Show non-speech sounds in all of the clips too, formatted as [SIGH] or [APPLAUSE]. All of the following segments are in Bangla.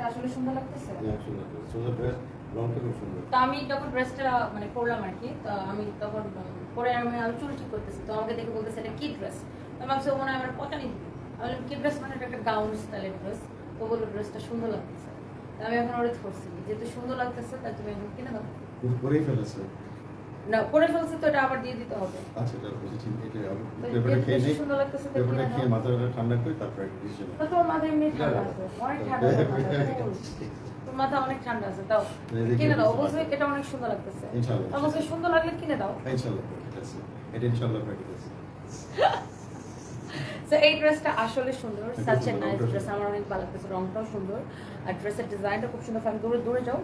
ড্রেসটা আসলে সুন্দর লাগতেছে? হ্যাঁ, সুন্দর সুন্দর ড্রেস রংটা খুব সুন্দর। তো আমি যখন ড্রেসটা মানে পরলাম আর কি। তো আমি তখন পরে আমি আমি চুল ঠিক করতেছি। তো আমাকে দেখে বলতেছে এটা কি ড্রেস আমি ভাবছি মনে হয় আমার পচানি দিবে আমি কি ড্রেস মানে এটা একটা গাউন স্টাইলের ড্রেস তো বলল ড্রেসটা সুন্দর লাগতেছে। আমি এখন ওরে ধরছি যেহেতু সুন্দর লাগতেছে তাই তুমি এখন কিনে দাও। পরেই ফেলেছে। না পরে ফেলছি তো এটা আবার দিয়ে দিতে হবে। আচ্ছা এটা বুঝেছি এটা তো খেয়ে নেই সুন্দর লাগতেছে পেপারটা খেয়ে। মাথাটা ঠান্ডা করে তারপর একটা ডিসিশন তো তোমার মাথা এমনি ঠান্ডা আছে অনেক ঠান্ডা আছে মাথা। তোর মাথা অনেক ঠান্ডা আছে দাও কিনে দাও অবশ্যই এটা অনেক সুন্দর লাগতেছে। ইনশাআল্লাহ। অবশ্যই সুন্দর লাগলে কিনে দাও। ইনশাআল্লাহ এটা ইনশাআল্লাহ প্র্যাকটিস [LAUGHS] তো এই ড্রেসটা আসলে সুন্দর। Such a nice dress. আমার অনেক ভালো লাগতেছে। রংটাও সুন্দর। আর ড্রেসের ডিজাইনটা খুব সুন্দর। আমি দূরে দূরে যাও।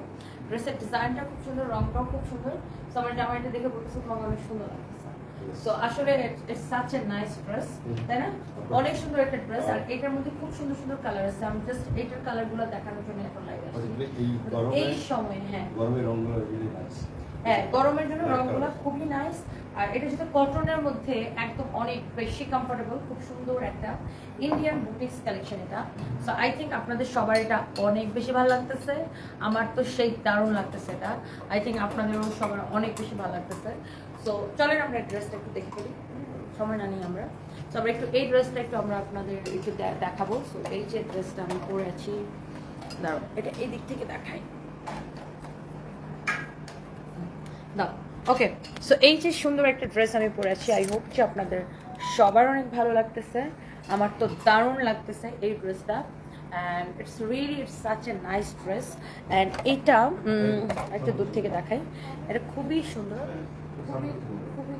ড্রেসের ডিজাইনটা খুব সুন্দর রংটাও খুব সুন্দর। তো আমার জামাইটা দেখে বলতেছে তোমাকে অনেক সুন্দর লাগতেছে। তো আসলে it's such a nice dress তাই না? অনেক সুন্দর একটা ড্রেস আর এটার মধ্যে খুব সুন্দর সুন্দর কালার আছে। আমি জাস্ট এটার কালারগুলো দেখানোর জন্য এখন লাইভ আসছি এই সময় হ্যাঁ। গরমে রংগুলো হ্যাঁ গরমের জন্য রংগুলো খুবই নাইস আর এটা যেটা কটনের মধ্যে একদম অনেক বেশি কমফোর্টেবল খুব সুন্দর একটা ইন্ডিয়ান বুটিক্স কালেকশন এটা। সো আই থিঙ্ক আপনাদের সবার এটা অনেক বেশি ভালো লাগতেছে। আমার তো সেই দারুণ লাগতেছে এটা। আই থিঙ্ক আপনাদেরও সবার অনেক বেশি ভালো লাগতেছে। সো চলেন আমরা ড্রেসটা একটু দেখে ফেলি। সময় না নিই আমরা। সো আমরা একটু এই ড্রেসটা একটু আমরা আপনাদের একটু দেখাবো। সো এই যে ড্রেসটা আমি পরে আছি। দাঁড়াও এটা এই দিক থেকে দেখাই। দাও। ওকে সো এই যে সুন্দর একটা ড্রেস আমি পরেছি আই হোপ যে আপনাদের সবার অনেক ভালো লাগতেছে। আমার তো দারুণ লাগতেছে এই ড্রেসটা and it's really it's such a nice dress and এটা একটা দূর থেকে দেখাই। এটা খুবই সুন্দর। খুবই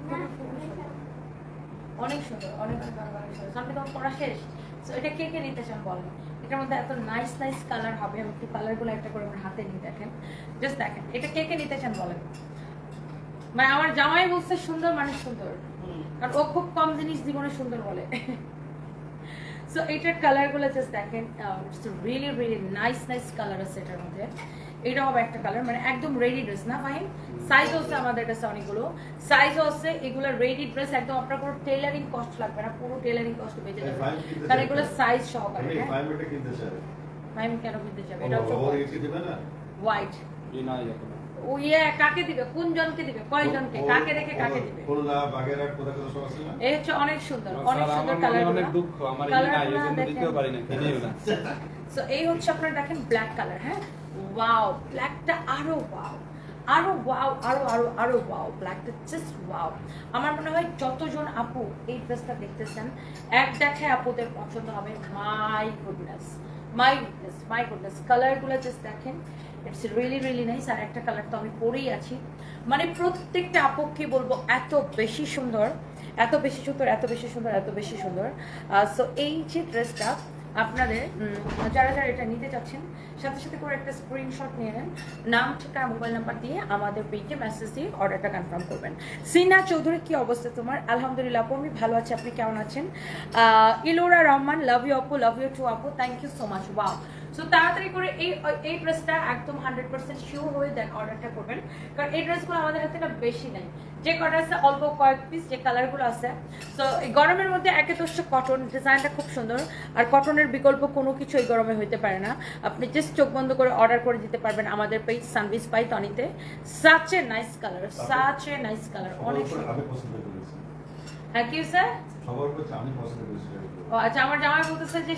অনেক সুন্দর অনেক সুন্দর অনেক সুন্দর। সামনে তোমার পড়া শেষ। সো এটা কে কে নিতে চান বলেন? এটার মধ্যে এত নাইস নাইস কালার হবে। আমি একটু কালারগুলো একটা করে আমার হাতে নিয়ে দেখেন। জাস্ট দেখেন, এটা কে কে নিতে চান বলেন? মানে আমার জামাই বলছে সুন্দর মানে সুন্দর। কারণ ও খুব কম জিনিস জীবনে সুন্দর বলে। সো এটার কালারগুলো জাস্ট দেখেন really really nice nice colour আছে এটার মধ্যে। এটা হবে একটা কালার মানে একদম রেডি ড্রেস না ভাই সাইজ হচ্ছে আমাদের কাছে অনেকগুলো। সাইজও আছে এগুলো রেডি ড্রেস একদম আপনার কোনো টেলারিং কস্ট লাগবে না পুরো টেলারিং কস্ট বেঁচে যাবে। কারণ এগুলো সাইজ সহকারে আমি হ্যাঁ? চাই ভাই কেন কিনতে যাবে এটা হচ্ছে হোয়াইট ইয়ে কাকে দিবে? কোন জনকে দিবে? কয়জনকে? কাকে দেখে কাকে দিবে? খুলনা বাগেরহাট কোথায় কোথায় সব আছে এই হচ্ছে অনেক সুন্দর অনেক সুন্দর আমার কালার মনে অনেক দুঃখ আমার এই নাই এই জন্য দিতেও পারি না কিনেও না। সো এই হচ্ছে আপনারা দেখেন ব্ল্যাক কালার হ্যাঁ? ওয়াও ব্ল্যাকটা আরও ওয়াও আরও ওয়াও আরও আরও আরও ওয়াও ব্ল্যাকটা জাস্ট ওয়াও আমার মনে হয় যতজন আপু এই ড্রেসটা দেখতেছেন এক দেখে আপুদের পছন্দ হবে my goodness my goodness my goodness কালারগুলো জাস্ট দেখেন ইটস রিয়েলি রিয়েলি নাইস আর একটা কালার তো আমি পরেই আছি। মানে প্রত্যেকটা আপুকে বলব, এত বেশি সুন্দর, এত বেশি সুন্দর, এত বেশি সুন্দর, এত বেশি সুন্দর। সো এই যে ড্রেসটা আপনাদের যারা যারা এটা নিতে চাচ্ছেন, সাথে সাথে করে একটা স্ক্রিনশট নিয়ে নেন। নাম, ঠিকানা মোবাইল নাম্বার দিয়ে আমাদের পেজে মেসেজ দিয়ে অর্ডারটা কনফার্ম করবেন। সিনা চৌধুরী, কি অবস্থা তোমার? আলহামদুলিল্লাহ, আপু, আমি ভালো আছি, আপনি কেমন আছেন? ইলোরা রহমান লাভ ইউ আপু লাভ ইউ টু আপু thank you so much wow so তাড়াতাড়ি করে এই এই ড্রেসটা একদম হান্ড্রেড পার্সেন্ট শিওর হয়ে দেন অর্ডারটা করবেন। কারণ এই ড্রেসগুলো আমাদের হাতে না বেশি নেই। যে কটা আছে অল্প কয়েক পিস যে কালারগুলো আছে। এই গরমের মধ্যে একে তো হচ্ছে কটন ডিজাইনটা খুব সুন্দর। আর কটনের বিকল্প কোনো কিছু এই গরমে হইতে পারে না। আপনি জাস্ট চোখ বন্ধ করে অর্ডার করে দিতে পারবেন আমাদের পেজ সানভিস পাই তনিতে such a nice colour such a nice colour অনেক হ্যাঁ কি স্যার ও আচ্ছা আমার জামাই বলতেছে যে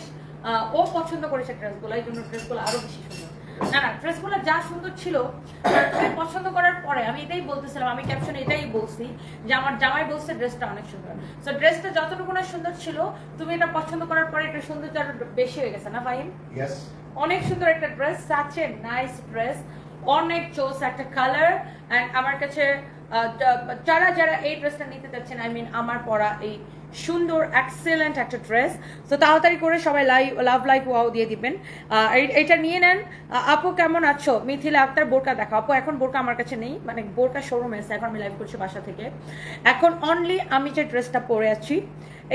ও পছন্দ করেছে ড্রেসগুলো এই জন্য ড্রেসগুলো আরও বেশি সুন্দর। না না ড্রেসগুলো যা সুন্দর ছিল তুমি পছন্দ করার পরে আমি এটাই বলতেছিলাম আমি ক্যাপশনে এটাই বলছি যে আমার জামাই বলছে ড্রেসটা অনেক সুন্দর। সো ড্রেসটা যতটুকু না সুন্দর ছিল তুমি এটা পছন্দ করার পরে এটা সৌন্দর্য আরও বেশি হয়ে গেছে না ভাই ইয়েস অনেক সুন্দর একটা dress such a nice dress অনেক চোস একটা কালার অ্যান্ড আমার কাছে যারা যারা এই ড্রেসটা নিতে চাচ্ছেন আই মিন আমার পরা এই সুন্দর এক্সেলেন্ট একটা ড্রেস তো তাড়াতাড়ি করে সবাই লাইভ লাভ লাইক ওয়াও দিয়ে দিবেন। এটা নিয়ে নেন। আপু কেমন আছো? মিথিলা আক্তার বোরকা দেখো আপু, এখন বোরকা আমার কাছে নেই। মানে বোরকা শোরুম এসে এখন আমি লাইভ করছি বাসা থেকে। এখন অনলি আমি যে ড্রেসটা পরে আছি,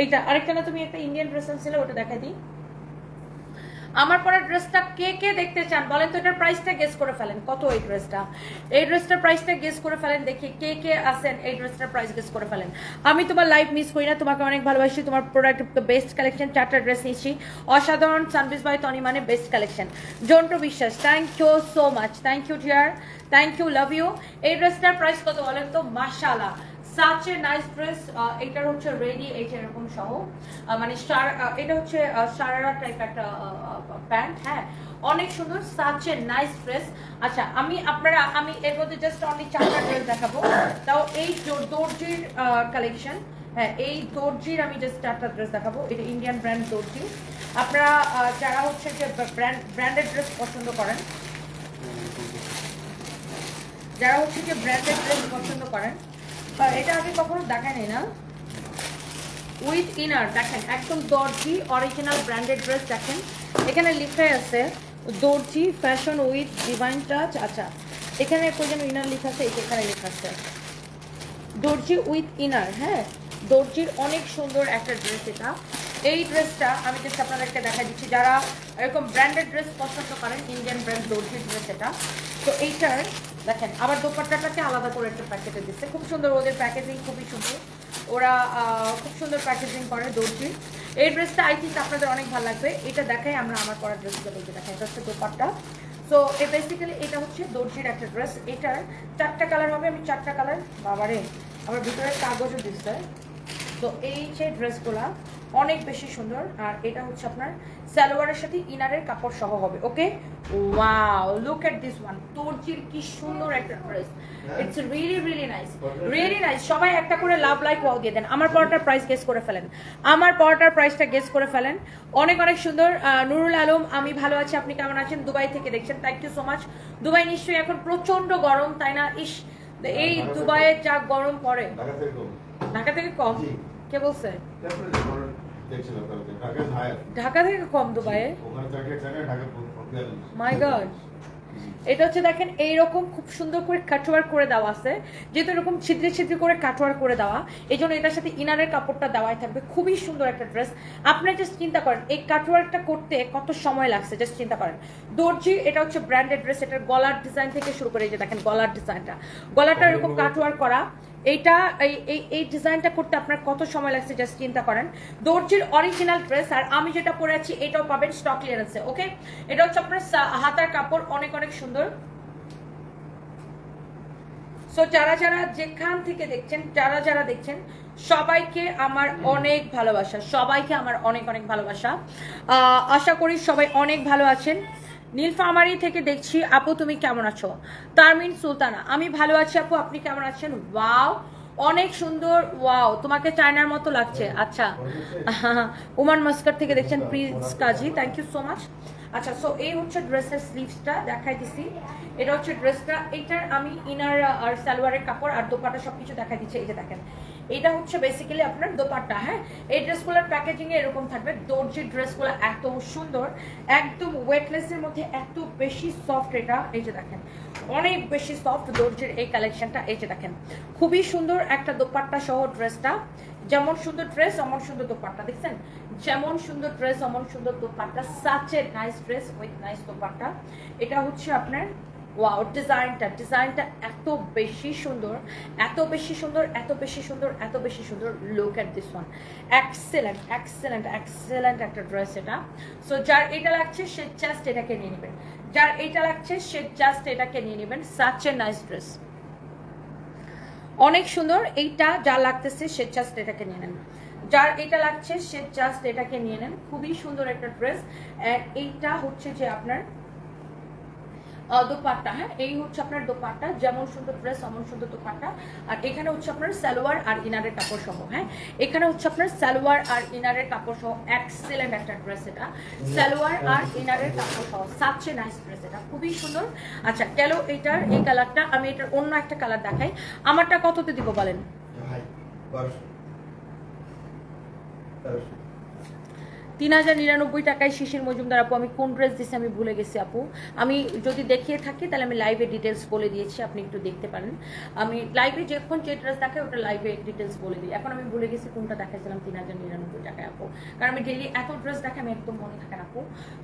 এইটা। আরেকটা না, তুমি একটা ইন্ডিয়ান ড্রেস আনছিলে, ওটা দেখাই দিই। আমার পরা ড্রেসটা কে কে দেখতে চান বলেন তো, এটার প্রাইসটা গেস করে ফেলেন। কত এই ড্রেসটা? এই ড্রেসটার প্রাইসটা গেস করে ফেলেন, দেখি কে কে আছেন এই ড্রেসটার প্রাইস গেস করে ফেলেন। আমি তোমার লাইভ মিস করি না, তোমাকে অনেক ভালোবাসি, তোমার প্রোডাক্ট বেস্ট কালেকশন চারটা ড্রেস নিয়েছি। অসাধারণ সানবিস বাই তনি মানে best collection Jontu Biswas thank you so much thank you dear thank you love you এই ড্রেসটার প্রাইস কত বলেন তো? মাশাআল্লাহ। সাচ এ নাইস ড্রেস এটার হচ্ছে রেডি, এই এরকম সহ। মানে এটা হচ্ছে সারারা টাইপ একটা প্যান্ট হ্যাঁ? অনেক সুন্দর সাচ এ নাইস ড্রেস আচ্ছা আমি আপনারা, আমি এর মধ্যে জাস্ট অনলি চারটা ড্রেস দেখাবো। তাও এই দর্জির কালেকশন হ্যাঁ এই দর্জির আমি জাস্ট চারটা ড্রেস দেখাবো। এটা ইন্ডিয়ান ব্র্যান্ড দর্জি। আপনারা যারা হচ্ছে যে ব্র্যান্ড ব্র্যান্ডেড ড্রেস পছন্দ করেন, যারা হচ্ছে যে ব্র্যান্ডেড ড্রেস পছন্দ করেন এটা আগে কখনো দেখায় নাই না। উইথ ইনার দেখেন, একদম দর্জি অরিজিনাল ব্র্যান্ডেড ড্রেস দেখেন। এখানে লিখে আছে, দর্জি ফ্যাশন উইথ ডিভাইন টাচ আচ্ছা। এখানে যেন ইনার লেখা আছে এখানে লেখা আছে। দর্জি উইথ ইনার হ্যাঁ? দর্জির অনেক সুন্দর একটা ড্রেস এটা। এই ড্রেসটা আমি জাস্ট আপনাদেরকে দেখা দিচ্ছি, যারা এরকম ব্র্যান্ডেড ড্রেস পছন্দ করেন ইন্ডিয়ান ব্র্যান্ড দর্জির ড্রেস এটা। তো এইটার দেখেন, আবার দোপাট্টাটাকে আলাদা করে একটা প্যাকেটে দিচ্ছে। খুব সুন্দর ওদের প্যাকেজিং খুবই সুন্দর। ওরা খুব সুন্দর প্যাকেজিং করে দর্জির এই ড্রেসটা আই থিঙ্ক আপনাদের অনেক ভালো লাগবে। এটা দেখাই আমরা আমার পরা ড্রেসগুলো বলতে দেখাই এটা হচ্ছে দোপাট্টা। সো এ বেসিক্যালি এটা হচ্ছে দর্জির একটা ড্রেস এটার চারটা কালার হবে। আমি চারটা কালার বাবারে, আমার ভিতরে কাগজও দিচ্ছে। তো এই যে ড্রেসগুলা অনেক বেশি সুন্দর। আর এটা হচ্ছে আপনার সালোয়ারের সাথে ইনারের কাপড় সহ হবে okay wow look at this one দর্জির কি সুন্দর একটা dress it's really really nice really nice সবাই একটা করে লাভ লাইক ওয়াও দিয়ে দেন। আমার পরোটার প্রাইস গেস করে ফেলেন। আমার পরোটার প্রাইসটা গেস করে ফেলেন। অনেক অনেক সুন্দর। নুরুল আলম আমি ভালো আছি। আপনি কেমন আছেন? দুবাই থেকে দেখছেন। Thank you so much Dubai নিশ্চয়ই এখন প্রচণ্ড গরম তাই না? ইস এই দুবাইয়ে যা গরম পড়ে। ঢাকা থেকে কম। কে বলছে? ঢাকা থেকে কম দুবাইয়ে। মাই গড এটা হচ্ছে দেখেন এইরকম খুব সুন্দর করে কাটওয়ার করে দেওয়া আছে। যেহেতু এরকম ছিদ্রে ছিদ্রে করে কাটওয়ার করে দেওয়া এই জন্য এটার সাথে ইনারের কাপড়টা দেওয়াই থাকবে। খুবই সুন্দর একটা ড্রেস। আপনি জাস্ট চিন্তা করেন এই কাটওয়ারটা করতে কত সময় লাগছে? জাস্ট চিন্তা করেন। দর্জি এটা হচ্ছে ব্র্যান্ডেড ড্রেস এটার গলার ডিজাইন থেকে শুরু করে এই যে দেখেন গলার ডিজাইনটা গলাটা এরকম কাটওয়ার করা। এইটা, এই এই ডিজাইনটা করতে আপনার কত সময় লাগছে জাস্ট চিন্তা করেন। দর্জির অরিজিনাল ড্রেস আর আমি যেটা পরে আছি, এটাও পাবেন স্টক ক্লিয়ারেন্সে ওকে এটা হচ্ছে আপনার হাতার কাপড়, অনেক অনেক সুন্দর। সো যারা যারা যেখান থেকে দেখছেন, যারা যারা দেখছেন, সবাইকে আমার অনেক ভালোবাসা, সবাইকে আমার অনেক অনেক ভালোবাসা। আশা করি সবাই অনেক ভালো আছেন। নীলফামারি থেকে দেখছি, আপু তুমি কেমন আছো? তারমিন সুলতানা, আমি ভালো আছি আপু, আপনি কেমন আছেন? ওয়াও, অনেক সুন্দর, ওয়াও, তোমাকে চায়নার মতো লাগছে আচ্ছা। [LAUGHS] উমান মাস্কার থেকে দেখছেন Prince Kazi thank you so much আচ্ছা সো এই হচ্ছে ড্রেসের স্লিভসটা দেখাই দিছি। এটা হচ্ছে ড্রেসটা এটার আমি ইনার আর সালোয়ারের কাপড় আর দোপাটা সবকিছু দেখা দিচ্ছে, এই যে দেখেন। এটা হচ্ছে বেসিক্যালি আপনার দোপাট্টা হ্যাঁ? এই ড্রেসগুলোর প্যাকেজিং এ এরকম থাকবে। দর্জির ড্রেসগুলো এত সুন্দর, একদম ওয়েটলেসের মধ্যে এত বেশি সফট এটা, এই যে দেখেন। অনেক বেশি সফট দর্জির এই কালেকশনটা এই যে দেখেন। খুবই সুন্দর একটা দোপাট্টা সহ ড্রেসটা। যেমন সুন্দর ড্রেস অমন সুন্দর দোপাট্টা, দেখছেন? যেমন সুন্দর ড্রেস অমন সুন্দর dupatta. Such a nice dress with nice dupatta. এটা হচ্ছে আপনার ওয়াও ডিজাইনটা ডিজাইনটা এত বেশি সুন্দর, এত বেশি সুন্দর, এত বেশি সুন্দর, এত বেশি সুন্দর look at this one excellent excellent excellent একটা ড্রেস এটা। সো যার এটা লাগছে, সে জাস্ট এটাকে নিয়ে নেবেন যার এটা লাগছে, সে জাস্ট এটাকে নিয়ে নেবেন। সাচ এ নাইস ড্রেস অনেক সুন্দর, এইটা যা লাগতেছে, সে জাস্ট এটাকে নিয়ে নেন। যার এটা লাগছে, সে জাস্ট এটাকে নিয়ে নেন। খুবই সুন্দর একটা ড্রেস এইটা হচ্ছে যে আপনার দোপাট্টা হ্যাঁ? এই হচ্ছে আপনার দোপাট্টা যেমন সুন্দর ড্রেস অমন সুন্দর দোপাট্টা। আর এখানে হচ্ছে আপনার সালোয়ার আর ইনারের কাপড় সহ হ্যাঁ? এখানে হচ্ছে আপনার সালোয়ার আর ইনারের কাপড় সহ এক্সেলেন্ট একটা ড্রেস এটা। সালোয়ার আর ইনারের কাপড় সহ সাচ্ছে নাইস ড্রেস এটা খুবই সুন্দর। আচ্ছা গেল এটার এই কালারটা আমি এটার অন্য একটা কালার দেখাই। আমারটা কততে দিব বলেন। তেরোশো। তিন হাজার নিরানব্বই টাকায় শিশির মজুমদার আপু, আমি কোন ড্রেস দিছি আমি ভুলে গেছি আপু। আমি যদি দেখিয়ে থাকি, তাহলে আমি লাইভে ডিটেলস বলে দিয়েছি, আপনি একটু দেখতে পারেন। আমি লাইভে যখন যে ড্রেস দেখায় ওটা লাইভে ডিটেলস বলে দিই। এখন আমি ভুলে গেছি কোনটা দেখাইছিলাম তিন হাজার নিরানব্বই টাকায় আপু। কারণ আমি ডেলি এত ড্রেস দেখে, আমি একদম মনে থাকে আপু।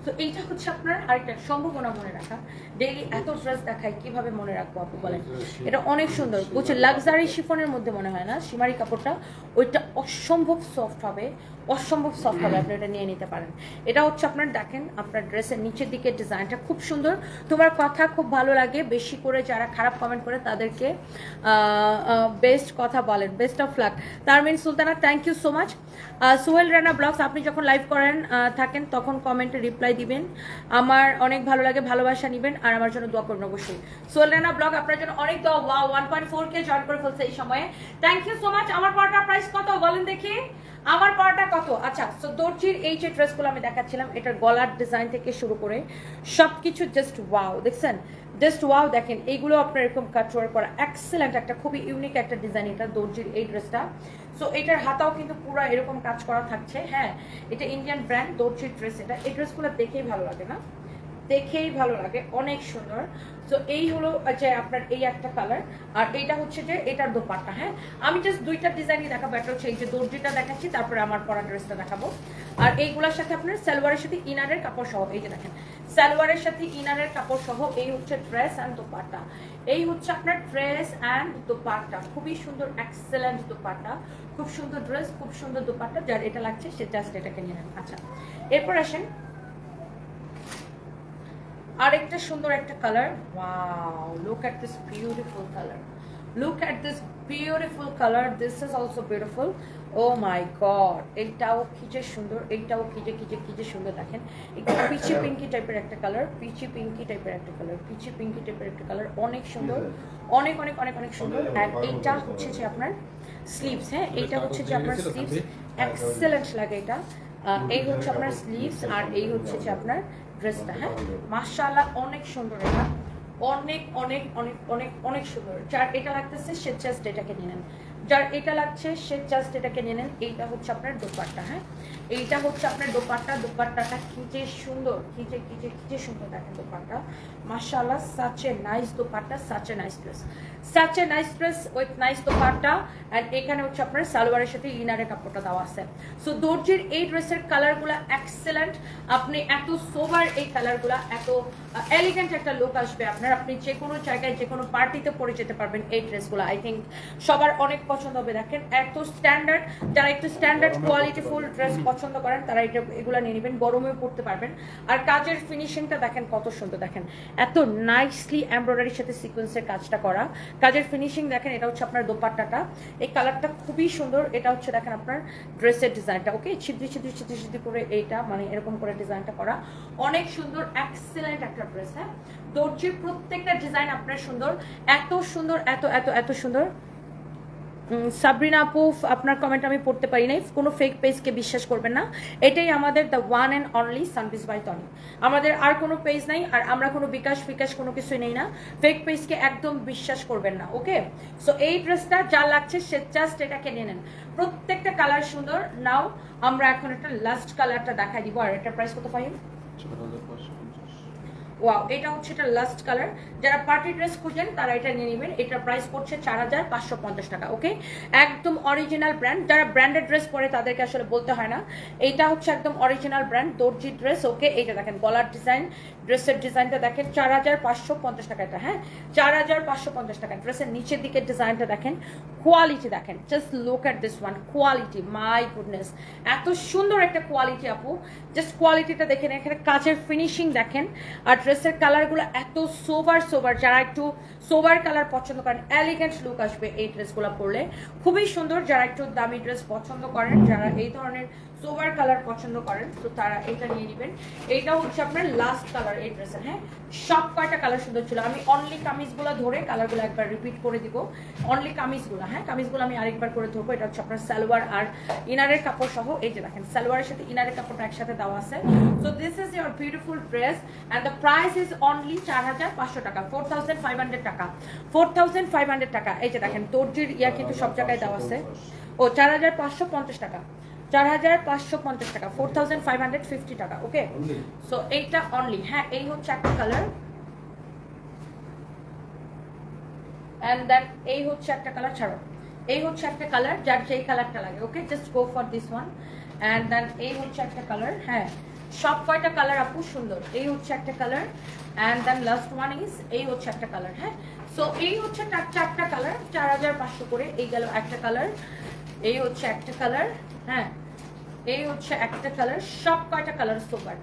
তো এইটা হচ্ছে আপনার আরেকটা সম্ভাবনা মনে রাখা। ডেইলি এত ড্রেস দেখায় কীভাবে মনে রাখব আপু বলেন? এটা অনেক সুন্দর। বুঝছে লাক্সারি শিফনের মধ্যে মনে হয় না? সীমারি কাপড়টা, ওইটা অসম্ভব সফট হবে, অসম্ভব সফট হবে আপনি এটা নিয়ে নিতে পারেন। এটা হচ্ছে আপনার, দেখেন আপনার ড্রেসের নিচের দিকে ডিজাইনটা খুব সুন্দর। তোমার কথা খুব ভালো লাগে, বেশি করে যারা খারাপ কমেন্ট করে তাদেরকে বেস্ট কথা বলেন best of luck Tarmin Sultana thank you so much Sohel Rana blogs, আপনি যখন লাইভ করেন থাকেন, তখন কমেন্টে রিপ্লাই দিবেন। আমার অনেক ভালো লাগে, ভালোবাসা নেবেন, আর আমার জন্য দোয়া করুন অবশ্যই। সোহেল রানা ব্লগ, আপনার জন্য অনেক দোয়া। One point four K join করে ফেলছে এই সময়ে। থ্যাংক ইউ সো মাচ আমার পড়াটা প্রাইস কত? বলেন দেখি। আমার পড়াটা কত? আচ্ছা সো দর্জির এই যে ড্রেসগুলো আমি দেখাচ্ছিলাম, এটার গলার ডিজাইন থেকে শুরু করে সবকিছু জাস্ট ওয়াও দেখছেন? জাস্ট ওয়াও দেখেন, এইগুলো আপনার এরকম কাটওয়ার করা এক্সেলেন্ট একটা, খুবই ইউনিক একটা ডিজাইন এটা, দর্জির এই ড্রেসটা। সো এটার হাতাও কিন্তু পুরো এরকম কাজ করা থাকছে হ্যাঁ? এটা ইন্ডিয়ান ব্র্যান্ড দর্জির ড্রেস এটা, এই ড্রেসগুলো দেখেই ভালো লাগে না? দেখেই ভালো লাগে, অনেক সুন্দর। তো এই হলো যে আপনার এই একটা কালার আর এইটা হচ্ছে যে এটার দোপাট্টা হ্যাঁ? আমি জাস্ট দুইটা ডিজাইনই দেখাবো, একটা হচ্ছে এই যে দর্জিটা দেখাচ্ছি, তারপরে আমার পরা ড্রেসটা দেখাবো। আর এইগুলোর সাথে আপনার সালোয়ারের সাথে ইনারের কাপড় সহ এই যে দেখেন, সালোয়ারের সাথে ইনারের কাপড় সহ এই হচ্ছে ড্রেস অ্যান্ড দোপাট্টা। এই হচ্ছে আপনার ড্রেস অ্যান্ড দোপাট্টা, খুবই সুন্দর এক্সেলেন্ট দোপাট্টা। খুব সুন্দর ড্রেস খুব সুন্দর দোপাট্টা, যার এটা লাগছে, সে জাস্ট এটাকে নিয়ে নেন। আচ্ছা এরপর আসেন আরেকটা সুন্দর একটা colour wow look at this beautiful colour look at this beautiful colour this is also beautiful oh my god এইটাও কি যে সুন্দর এইটাও কি যে কি যে কি যে সুন্দর দেখেন। একটু পিচি পিঙ্কি টাইপের একটা কালার পিচি পিঙ্কি টাইপের একটা কালার পিচি পিঙ্কি টাইপের একটা কালার অনেক সুন্দর অনেক অনেক অনেক অনেক সুন্দর। আর এইটা হচ্ছে যে আপনার স্লিভস হ্যাঁ? এইটা হচ্ছে যে আপনার স্লিভস এক্সেলেন্ট লাগে এটা। এই হচ্ছে আপনার স্লিভস আর এই হচ্ছে যে আপনার ড্রেসটা হ্যাঁ? মার্শাল্লাহ অনেক সুন্দর এটা। অনেক অনেক অনেক অনেক অনেক সুন্দর। যার এটা লাগতেছে, সে জাস্ট এটাকে নিয়ে নেন। যার এটা লাগছে, সে জাস্ট এটাকে নিয়ে নেন। এইটা হচ্ছে আপনার দোপাট্টা হ্যাঁ? এইটা হচ্ছে আপনার দোপাট্টা। দোপাট্টাটা কি যে সুন্দর, কি যে কি যে কি যে সুন্দর দেখেন দোপাট্টা। মাশাআল্লাহ such a nice dupatta such a nice dress such a nice dress with nice dupatta. And এখানে হচ্ছে আপনার সালোয়ারের সাথে ইনারের কাপড়টা দেওয়া আছে। সো দর্জির এই ড্রেসের কালারগুলো এক্সেলেন্ট আপনি এত সোবার এই কালারগুলো এত এলিগেন্ট একটা লুক আসবে আপনার। আপনি যে কোনো জায়গায় যে কোনো পার্টিতে পরে যেতে পারবেন এই ড্রেসগুলো আই থিঙ্ক সবার অনেক পছন্দ হবে। দেখেন এত স্ট্যান্ডার্ড যারা একটু স্ট্যান্ডার্ড কোয়ালিটিফুল ড্রেস পছন্দ করেন তারা এটা এগুলো নিয়ে নেবেন। গরমেও পড়তে পারবেন। আর কাজের ফিনিশিংটা দেখেন কত সুন্দর। দেখেন এত নাইসলি এমব্রয়ডারির সাথে সিকোয়েন্সের কাজটা করা। কাজের ফিনিশিং দেখেন এটা হচ্ছে আপনার দোপাট্টাটা। এই কালারটা খুবই সুন্দর। এটা হচ্ছে দেখেন আপনার ড্রেসের ডিজাইনটা ওকে ছিদ্রি ছিদ্রি ছিদ্রি ছিদ্রি করে এইটা মানে এরকম করে ডিজাইনটা করা। অনেক সুন্দর এক্সেলেন্ট একটা ড্রেস হ্যাঁ? দর্জির প্রত্যেকটা ডিজাইন আপনার সুন্দর। এত সুন্দর, এত এত এত সুন্দর। সাবরিনা আপু, আপনার কমেন্ট আমি পড়তে পারি নাই। কোনো ফেক পেজকে বিশ্বাস করবেন না। এটাই আমাদের দ্য ওয়ান অ্যান্ড অনলি সানপিস বাই আমাদের আর কোনো পেজ নাই, আর আমরা কোনো বিকাশ ফিকাশ কোনো কিছুই নেই না। ফেক পেজকে একদম বিশ্বাস করবেন না ওকে সো এই ড্রেসটা যা লাগছে, সে জাস্ট এটাকে নিয়ে নেন। প্রত্যেকটা কালার সুন্দর। নাও আমরা এখন একটা লাস্ট কালারটা দেখাই দিব। আর এটা প্রাইস কত পাই ওয়াও এটা হচ্ছে এটা লাস্ট কালার যারা পার্টি ড্রেস খুঁজেন, তারা এটা নিয়ে নেবেন। এটার প্রাইস পড়ছে চার হাজার পাঁচশো পঞ্চাশ টাকা ওকে একদম অরিজিনাল ব্র্যান্ড যারা ব্র্যান্ডেড ড্রেস পরে, তাদেরকে আসলে বলতে হয় না। এটা হচ্ছে একদম অরিজিনাল ব্র্যান্ড দর্জি ড্রেস ওকে এইটা দেখেন, গলার ডিজাইন ড্রেসের ডিজাইনটা দেখেন, চার হাজার পাঁচশো পঞ্চাশ টাকা এটা হ্যাঁ? চার হাজার পাঁচশো পঞ্চাশ টাকা। ড্রেসের নিচের দিকের ডিজাইনটা দেখেন কোয়ালিটি দেখেন। Just look at this one quality my goodness এত সুন্দর একটা কোয়ালিটি আপু। জাস্ট কোয়ালিটিটা দেখেন, এখানে কাজের ফিনিশিং দেখেন, আর ড্রেসের কালারগুলো এত সোভার সোভার যারা একটু সোভার কালার পছন্দ করেন এলিগেন্ট লুক আসবে এই ড্রেসগুলো পরলে। খুবই সুন্দর যারা একটু দামি ড্রেস পছন্দ করেন, যারা এই ধরনের সোবার কালার পছন্দ করেন, তো তারা এটা নিয়ে নেবেন। এইটা হচ্ছে আপনার লাস্ট কালার এই ড্রেসের হ্যাঁ? সব কয়টা কালার সুন্দর ছিল। আমি অনলি কামিজগুলো ধরে কালারগুলো একবার রিপিট করে দিব। অনলি কামিজগুলো হ্যাঁ? কামিজগুলো আমি আরেকবার করে ধরবো। এটা হচ্ছে আপনার সালোয়ার আর ইনারের কাপড় সহ। এই যে দেখেন, সালোয়ারের সাথে ইনারের কাপড়টা একসাথে দেওয়া আছে। So this is your beautiful dress and the price is only চার হাজার পাঁচশো টাকা। Four thousand five hundred taka. Four thousand five hundred taka. এই যে দেখেন, দর্জির ইয়া কিন্তু সব জায়গায় দেওয়া আছে। ও, চার হাজার পাঁচশো পঞ্চাশ টাকা। চার হাজার পাঁচশো পঞ্চাশ টাকা four thousand five hundred fifty taka okay so এইটা অনলি হ্যাঁ এই হচ্ছে একটা কালার অ্যান্ড দেন এই হচ্ছে একটা কালার ছাড়ো। এই হচ্ছে একটা কালার যার যেই কালারটা লাগে okay just go for this one and then এই হচ্ছে একটা কালার হ্যাঁ। সব কয়টা কালার আপু? সুন্দর। এই হচ্ছে একটা colour and then last one is এই হচ্ছে একটা কালার হ্যাঁ? সো এই হচ্ছে চারটা কালার চার হাজার পাঁচশো করে এই গেল একটা কালার এই হচ্ছে একটা কালার হ্যাঁ এই হচ্ছে একটা কালার সব কয়টা কালার সুপার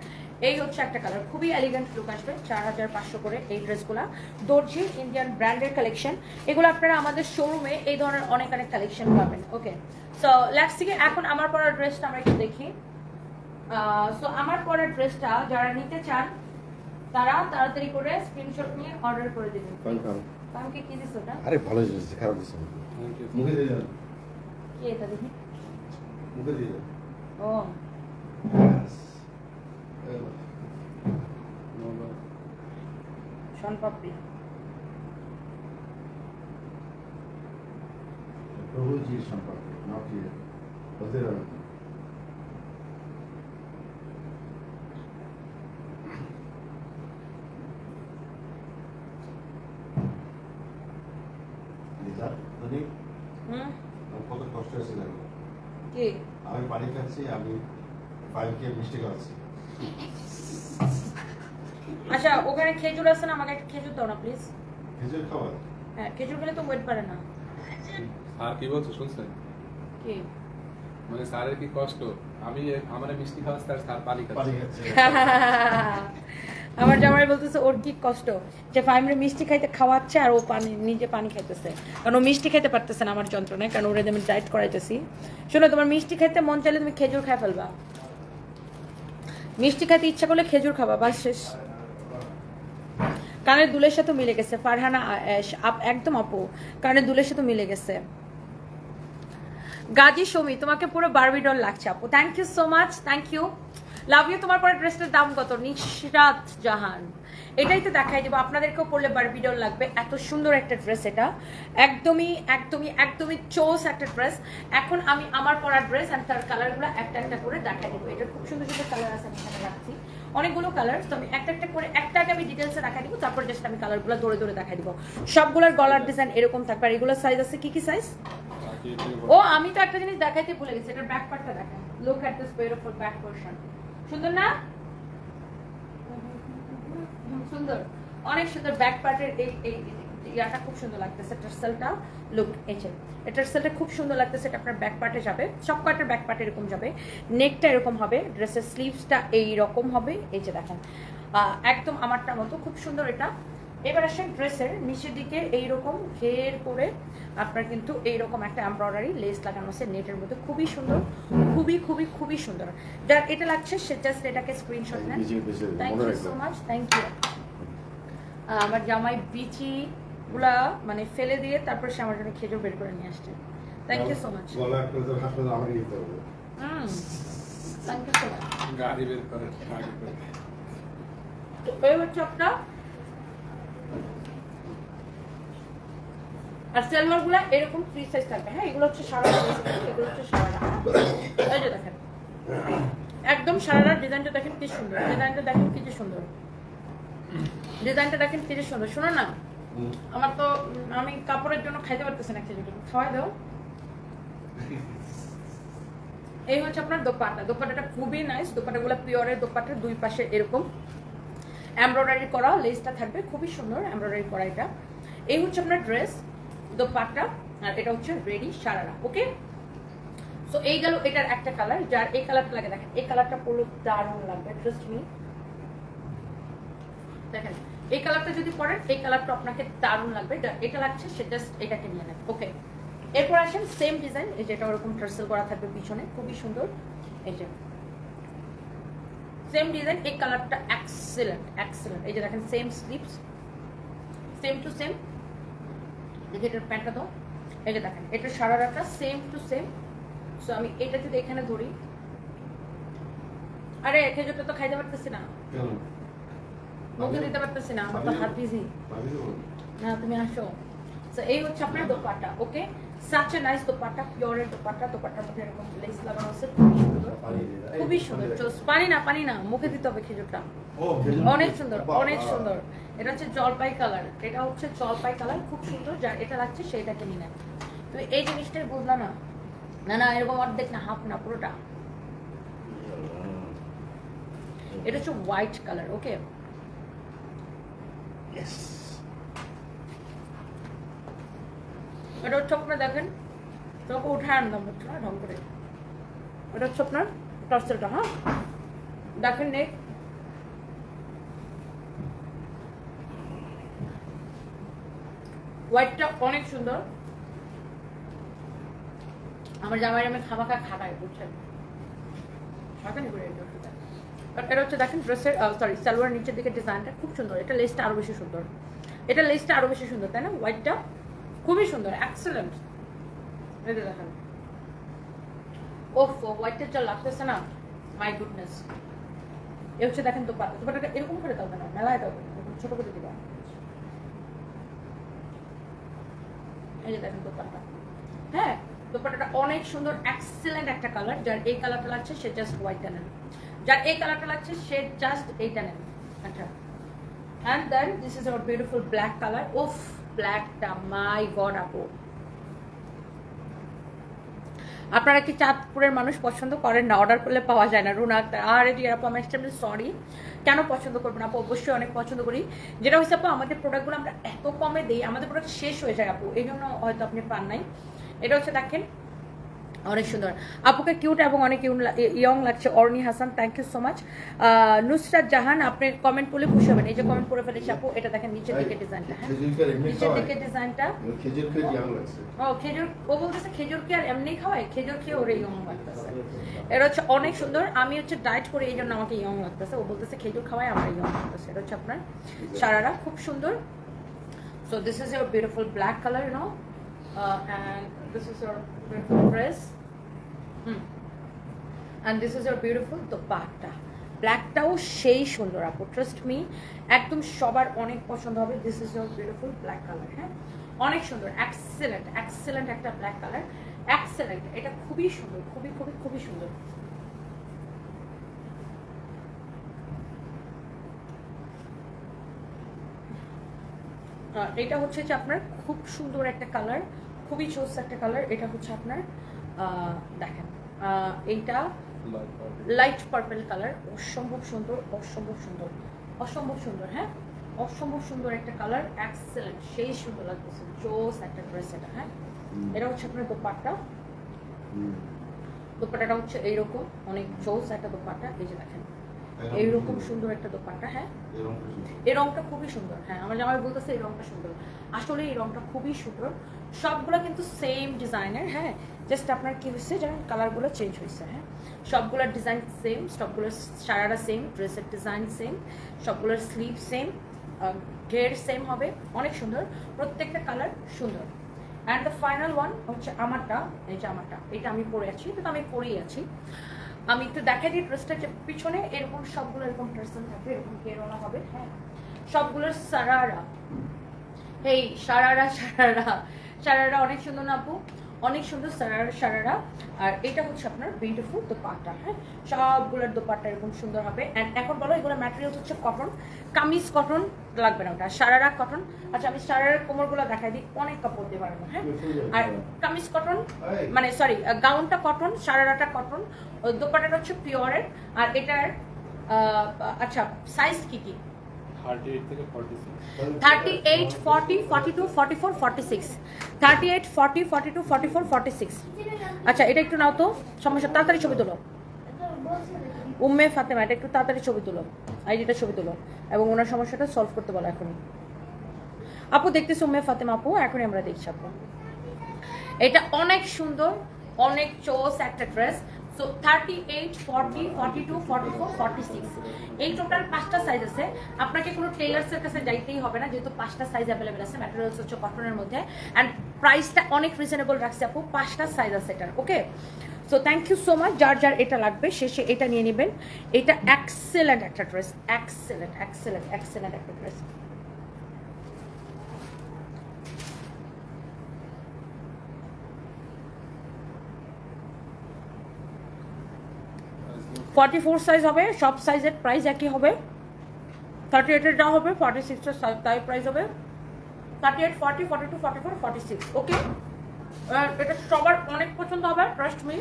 এই হচ্ছে একটা কালার খুবই এলিগেন্ট লুক আসবে চার হাজার পাঁচশো করে এই ড্রেসগুলো দর্জি ইন্ডিয়ান ব্র্যান্ডের কালেকশন এগুলো আপনারা আমাদের শোরুমে এই ধরনের অনেক অনেক কালেকশন পাবেন ওকে সো লেটস থেকে এখন আমার পরা ড্রেসটা আমরা একটু দেখি। সো আমার পরা ড্রেসটা যারা নিতে চান তারা তাড়াতাড়ি করে স্ক্রিনশট নিয়ে অর্ডার করে দেবেন। কালকে কি দিস ওটা? আরে ভালো খারাপ দিচ্ছে থ্যাংক ইউ মুখে দিয়ে যান কি এটা দেখি মুখে দিয়ে যান ও শনপাপড়ি প্রভুজির সম্পর্কে নট ইয়ে ওদের লিজা, তুমি হুম আমার কত কষ্ট হয়েছে জানো? কি? আমি পানি খাচ্ছি আমি ফাইভকে মিষ্টি খাচ্ছি। আচ্ছা ওখানে খেজুর আছে না? আমাকে একটা খেজুর দাও না প্লিজ খেজুর খাবার? হ্যাঁ খেজুর খেলে তো ওয়েট পারে না। স্যার কি বলছো শুনছেন? কি? মানে স্যারের কি কষ্ট? আমি আমার মিষ্টি খাওয়া আর স্যার পানি খাচ্ছে। [LAUGHS] আমার জামাই বলতেছে, ওর কি কষ্ট? যে ফাইমরে মিষ্টি খাইতে খাওয়াচ্ছে আর ও পানি, নিজে পানি খাইতেছে। কারণ ও মিষ্টি খাইতে পারতেছে না আমার যন্ত্রণায়, কারণ ওরে আমি ডায়েট করাইতেছি। শোনো, তোমার মিষ্টি খাইতে মন চাইলে তুমি খেজুর খাই ফেলবা। মিষ্টি খাইতে ইচ্ছা করলে খেজুর খাবা, বাস শেষ। কানের দুলের সাথে মিলে গেছে। ফারহানা একদম আপু, কানের দুলের সাথে মিলে গেছে। গাজী, সমি, তোমাকে পুরো বারবি ডল লাগছে, আপু। Thank you so much thank you love you তোমার পরে ড্রেসটার দাম কত? নিশরাত জাহান। এটাই তো দেখাই দেবো। আপনাদেরকেও পড়লে বারবি ডল লাগবে। এত সুন্দর একটা ড্রেস এটা। একদমই একদমই একদমই চোস একটা ড্রেস। এখন আমি আমার পরা ড্রেস আর তার কালারগুলো একটা একটা করে দেখাই দেবো। এটা খুব সুন্দর সুন্দর কালার আছে আমি এখানে রাখছি। অনেকগুলো কালার তো আমি একটা একটা করে একটা আগে আমি ডিটেলসে দেখাই দিব। তারপর জাস্ট আমি কালারগুলো ধরে ধরে দেখাই দিব। সবগুলোর গলার ডিজাইন এরকম থাকবে। আর এগুলোর সাইজ আছে কি কি সাইজ ও আমি তো একটা জিনিস দেখাইতে ভুলে গেছি। এটার ব্যাক পার্টটা দেখেন look at this beautiful back portion সুন্দর না? সুন্দর। অনেক সুন্দর ব্যাক পার্টের এই এই ইয়াটা খুব সুন্দর লাগতেছে টার্সেলটা লুক এঁচে টার্সেলটা খুব সুন্দর লাগতেছে, এটা আপনার ব্যাক পার্টে যাবে। সব কয়টার ব্যাক পার্টে এরকম যাবে? নেকটা এরকম হবে ড্রেসের স্লিভসটা এই রকম হবে যে দেখেন একদম আমারটার মতো, খুব সুন্দর এটা। এবার আসেন ড্রেসের নিচের দিকে এইরকম ঘের করে আপনার কিন্তু এইরকম একটা এমব্রয়ডারি লেস লাগানো আছে নেটের মধ্যে। খুবই সুন্দর খুবই খুবই খুবই সুন্দর। যার এটা লাগছে সে জাস্ট এটাকে স্ক্রিনশট নেন। বিজি busy thank you so much thank you আমার জামাই বিচি গুলা মানে ফেলে দিয়ে তারপর সে আমার জন্য খেজুর বের করে নিয়ে আসছে। Thank you so much thank you so much গাড়ি বের করে এই হচ্ছে একটা আর সেলভারগুলা এরকম ফ্রি সাইজ থাকবে। হ্যাঁ এগুলো হচ্ছে সারা এগুলো হচ্ছে সারা এই যে দেখেন। একদম সারা ডিজাইনটা দেখেন কি সুন্দর। ডিজাইনটা দেখেন কি সুন্দর। ডিজাইনটা দেখেন কি সুন্দর। শোনো না, আমার তো, আমি কাপড়ের জন্য খাইতে পারতেছি না খেজুর খাওয়াই দাও। এই হচ্ছে আপনার দোপাট্টা। দোপাট্টাটা খুবই নাইস দোপাট্টাগুলো পিওরের দোপাট্টার দুই পাশে এরকম। এমব্রয়ডারি করা লেসটা থাকবে। খুবই সুন্দর এমব্রয়ডারি করা এটা। এই হচ্ছে আপনার ড্রেস দোপাট্টা, আর এটা হচ্ছে রেডি সারারা, ওকে? সো এই গেল এটার একটা কালার যার এই কালারটা লাগে, দেখেন, এই কালারটা পুরো দারুণ লাগবে ট্রাস্ট মি দেখেন, এই কালারটা যদি পরেন, এই কালারটা আপনাকে দারুণ লাগবে এটা লাগছে, সে জাস্ট এটাকে নিয়ে নেন ওকে এরপর আসেন সেম ডিজাইন এই যেটা ওরকম টার্সেল করা থাকবে পিছনে, খুবই সুন্দর, এই যে। সেম ডিজাইন এই কালারটা এক্সেলেন্ট এক্সেলেন্ট এই যে দেখেন same sleeves same to same দেখি এটার প্যান্টটা দাও। এটা দেখেন এটা সারারাটা সেম টু সেম সো আমি এটা যদি এখানে ধরি আরে খেজুরটা তো খাইতে পারতেছি না। মুখে দিতে পারতেছি না আমার তো হাত বিজি। না তুমি আসো। তো এই হচ্ছে আপনার দোকানটা okay such a nice dupatta পিওরের দোপাট্টা দোপাট্টার মধ্যে এরকম লেস লাগানো আছে খুবই সুন্দর। খুবই সুন্দর চোস পানি না পানি না মুখে দিতে হবে খেজুরটা। অনেক সুন্দর অনেক সুন্দর। এটা হচ্ছে জলপাই কালার এটা হচ্ছে জলপাই কালার খুব সুন্দর। যা এটা লাগছে সেটাকে নিয়ে নেন তুমি এই জিনিসটাই বুঝলা না। না না এরকম অর্ধেক না হাফ না পুরোটা। এটা হচ্ছে হোয়াইট কালার ওকে Yes. এটা হচ্ছে দেখেন তোকে উঠে আনলাম হচ্ছে না, ঢং করে। এটা হচ্ছে আপনার টর্সেলটা হ্যাঁ? দেখেন নেক হোয়াইটটা অনেক সুন্দর। আমার জামাই আমি খামাখা খাটাই বুঝছেন? এটা হচ্ছে। দেখেন ড্রেসের সরি সালোয়ার নিচের দিকে ডিজাইনটা খুব সুন্দর। এটা লেসটা আরও বেশি সুন্দর। এটা লেসটা আরও বেশি সুন্দর, তাই না? হোয়াইটটা খুবই সুন্দর এক্সেলেন্ট যে দেখেন। ওফ হোয়াইটটা যা লাগতেছে না মাই গুডনেস এ হচ্ছে দেখেন দোপাট্টা। দোপাট্টাটা এরকম করে দাও না মেলায় দাও ছোট করে দিবা। দোপাট্টা। হ্যাঁ দোপাট্টাটা অনেক সুন্দর এক্সেলেন্ট একটা কালার যার এই কালারটা লাগছে, সে জাস্ট হোয়াইটটা নেন যার এই কালারটা লাগছে, সে জাস্ট এইটা নেন আচ্ছা। And then this is our beautiful black colour ওফ ব্ল্যাকটা, মাই গড আপু। আপনারা কি চাঁদপুরের মানুষ পছন্দ করেন না? অর্ডার করলে পাওয়া যায় না। রুনা আক্তার আর আপু, আমি এক্সট্রিমলি সরি কেন পছন্দ করবেন আপু? অবশ্যই অনেক পছন্দ করি। যেটা হচ্ছে আপু, আমাদের প্রোডাক্টগুলো আমরা এত কমে দিই, আমাদের প্রোডাক্ট শেষ হয়ে যায় আপু। এই জন্য হয়তো আপনি পান নাই। এটা হচ্ছে দেখেন অনেক সুন্দর। আপুকে কিউট এবং অনেক ইয়ং লাগছে। অর্নি Hasan thank you so much Nusrat Jahan আপনি কমেন্ট করলে খুশি হবেন। এই যে কমেন্ট করে ফেলেছি আপু এটা দেখেন নিচের দিকে ডিজাইনটা হ্যাঁ? নিচের? দিকে ডিজাইনটা young লাগছে। ও খেজুর ও বলতেছে খেজুর কি আর এমনি খাওয়ায়? খেজুর খেয়ে ওর ইয়ং লাগতেছে। এটা হচ্ছে অনেক সুন্দর। আমি হচ্ছে ডায়েট করি এই জন্য আমাকে ইয়ং লাগতেছে। ও বলতেছে খেজুর খাওয়ায় আমার ইয়ং লাগতেছে। এটা হচ্ছে আপনার সারারা খুব সুন্দর। So this is your beautiful black colour you know this is your beautiful dress hmm and this is your beautiful dupatta. ব্ল্যাকটাও সেই সুন্দর আপু ট্রাস্ট মি একদম সবার অনেক পছন্দ হবে। This is your beautiful black colour হ্যাঁ? অনেক সুন্দর এক্সেলেন্ট এক্সেলেন্ট একটা ব্ল্যাক কালার এক্সেলেন্ট এটা খুবই সুন্দর, খুবই খুবই খুবই সুন্দর। এটা হচ্ছে যে আপনার খুব সুন্দর একটা কালার খুবই চোস একটা কালার এটা হচ্ছে আপনার দেখেন এইটা লাইট পার্পেল কালার অসম্ভব সুন্দর অসম্ভব সুন্দর অসম্ভব সুন্দর হ্যাঁ? অসম্ভব সুন্দর একটা কালার এক্সেলেন্ট সেই সুন্দর লাগতেছে জোস একটা ড্রেস এটা হ্যাঁ? এটা হচ্ছে আপনার দোপাট্টা। দোপাট্টাটা হচ্ছে এইরকম অনেক জোস একটা দোপাট্টা এই যে দেখেন। এইরকম সুন্দর একটা দোপাট্টা হ্যাঁ? এই রংটা খুবই সুন্দর। হ্যাঁ আমার জামাই বলতেছে এই রংটা সুন্দর। আসলে এই রংটা খুবই সুন্দর। সবগুলো কিন্তু সেম ডিজাইনের হ্যাঁ? জাস্ট আপনার কি হয়েছে যেমন কালারগুলো চেঞ্জ হয়েছে হ্যাঁ? সবগুলোর ডিজাইন সেম সবগুলোর সারারা সেম ড্রেসের ডিজাইন সেম সবগুলোর স্লিভ সেম ঘের সেম হবে অনেক সুন্দর। প্রত্যেকটা কালার সুন্দর। অ্যান্ড দ্য ফাইনাল ওয়ান হচ্ছে আমারটা এই যে আমারটা এটা আমি পরে আছি কিন্তু আমি পরেই আছি। আমি একটু দেখাই দিই ড্রেসটা যে পিছনে এরকম সবগুলো এরকম ড্রেসন থাকবে, এরকম কেরোনা হবে হ্যাঁ? সবগুলোর সারারা। এই সারারা সারারা। সারারা অনেক সুন্দর না আপু? অনেক সুন্দর সারারা সারারা। আর এটা হচ্ছে আপনার বিউটিফুল দোপাট্টা হ্যাঁ? সবগুলোর দোপাট্টা এরকম সুন্দর হবে। অ্যান্ড এখন বলো এগুলো ম্যাটেরিয়াল হচ্ছে কটন কামিজ কটন লাগবে না ওটা সারারা কটন আচ্ছা আমি সারারার কোমরগুলো দেখাই দিই অনেক কাপড় দিয়ে পারব হ্যাঁ? আর কামিজ কটন মানে সরি গাউনটা কটন সারারাটা কটন দোপাট্টাটা হচ্ছে পিওরের আর এটার আচ্ছা সাইজ কি কি? Thirty eight forty forty two forty four forty six thirty eight forty forty two forty four forty six আচ্ছা এটা একটু নাও তো। সমস্যা, তাড়াতাড়ি ছবি তোলো। উম্মে ফাতেমা, এটা একটু তাড়াতাড়ি ছবি তুলো। আইডিটা ছবি তুলো। এবং ওনার সমস্যাটা সলভ করতে বলো এখনই। আপু, দেখতেছি উম্মে ফাতেমা আপু, এখনই আমরা দেখছি আপু। এটা অনেক সুন্দর, অনেক চোস একটা dress so thirty eight forty forty two forty four forty six এই টোটাল পাঁচটা সাইজ আছে। আপনাকে কোনো টেলার্সের কাছে যাইতেই হবে না, যেহেতু পাঁচটা সাইজ অ্যাভেলেবেল আছে ম্যাটেরিয়ালস হচ্ছে কটনের মধ্যে। অ্যান্ড প্রাইসটা অনেক রিজনেবল রাখছে আপু, পাঁচটা সাইজ আছে এটার okay so thank you so much যার যার এটা লাগবে শেষে এটা নিয়ে নেবেন। এটা এক্সেলেন্ট একটা ড্রেস এক্সেলেন্ট এক্সেলেন্ট এক্সেলেন্ট একটা ড্রেস ফর্টি ফোর সাইজ হবে সব সাইজের প্রাইস একই হবে। থার্টি এইটের যা হবে ফর্টি সিক্সের তাই প্রাইস হবে। Thirty eight forty forty two forty four forty six okay এটা সবার অনেক পছন্দ হবে ট্রাস্ট মি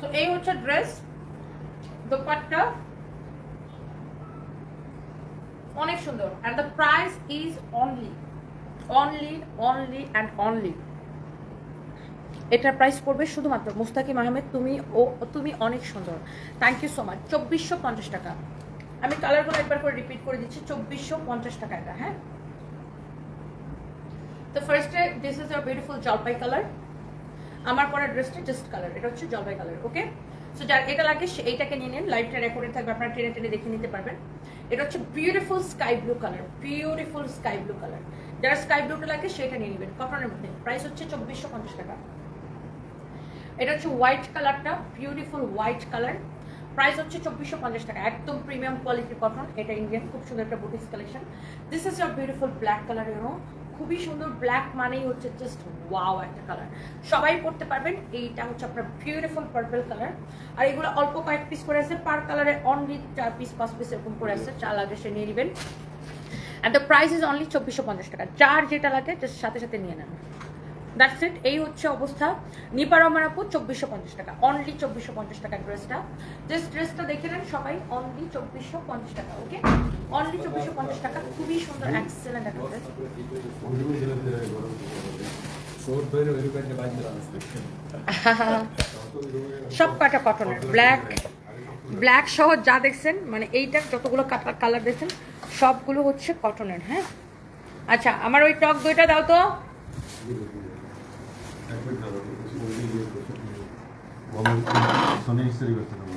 তো এই হচ্ছে ড্রেস দোপাট্টা। অনেক সুন্দর। And the price is only only only and only এটার প্রাইস পড়বে শুধুমাত্র মুস্তাকিম আহমেদ, তুমি ও তুমি অনেক সুন্দর। থ্যাংক ইউ সো মাচ চব্বিশশো পঞ্চাশ টাকা। আমি কালারগুলো একবার করে রিপিট করে দিচ্ছি। চব্বিশশো পঞ্চাশ টাকা এটা হ্যাঁ? তো ফার্স্টে দিস ইজ আ বিউটিফুল জলপাই কালার আমার পরা ড্রেসটা জাস্ট কালার এটা হচ্ছে জলপাই কালার ওকে সো যার এটা লাগে এইটাকে নিয়ে নিন লাইভটা রেকর্ডে থাকবে, আপনারা টেনে টেনে দেখে নিতে পারবেন। এটা হচ্ছে beautiful sky blue colour beautiful sky blue colour যারা স্কাই ব্লুটা লাগে, সেটা নিয়ে নেবেন। কটনের মধ্যে। প্রাইস হচ্ছে চব্বিশশো পঞ্চাশ টাকা। এটা হচ্ছে হোয়াইট কালারটা বিউটিফুল হোয়াইট কালার প্রাইস হচ্ছে চব্বিশশো পঞ্চাশ টাকা। একদম প্রিমিয়াম কোয়ালিটির কটন এটা ইন্ডিয়ান খুব সুন্দর একটা boutiques collection this is a beautiful black colour you know খুবই সুন্দর ব্ল্যাক মানেই হচ্ছে জাস্ট ওয়াও একটা কালার সবাই পড়তে পারবেন, এইটা হচ্ছে আপনার বিউটিফুল পার্পল কালার আর এগুলো অল্প কয়েক পিস করে আছে পার কালারে অনলি চার পিস পাঁচ পিস এরকম করে আছে চাল লাগে সে নিয়ে নেবেন। And the price is only চব্বিশশো পঞ্চাশ টাকা। যার যেটা লাগে জাস্ট সাথে সাথে নিয়ে নেন। দ্যাটস ইট এই হচ্ছে অবস্থা। নিপার আমারাপুর চব্বিশশো পঞ্চাশ টাকা। অনলি চব্বিশশো পঞ্চাশ টাকা ড্রেসটা জাস্ট ড্রেসটা দেখে নেন সবাই। অনলি চব্বিশশো পঞ্চাশ টাকা ওকে অনলি চব্বিশশো পঞ্চাশ টাকা। খুবই সুন্দর এক্সেলেন্ট একটা ড্রেস [LAUGHS] সব কাটা কটনের ব্ল্যাক ব্ল্যাক সহ যা দেখছেন মানে এইটার যতগুলো কালার দেখছেন সবগুলো হচ্ছে কটনের হ্যাঁ? আচ্ছা আমার ওই টক দইটা দাও তো। একবার ধরো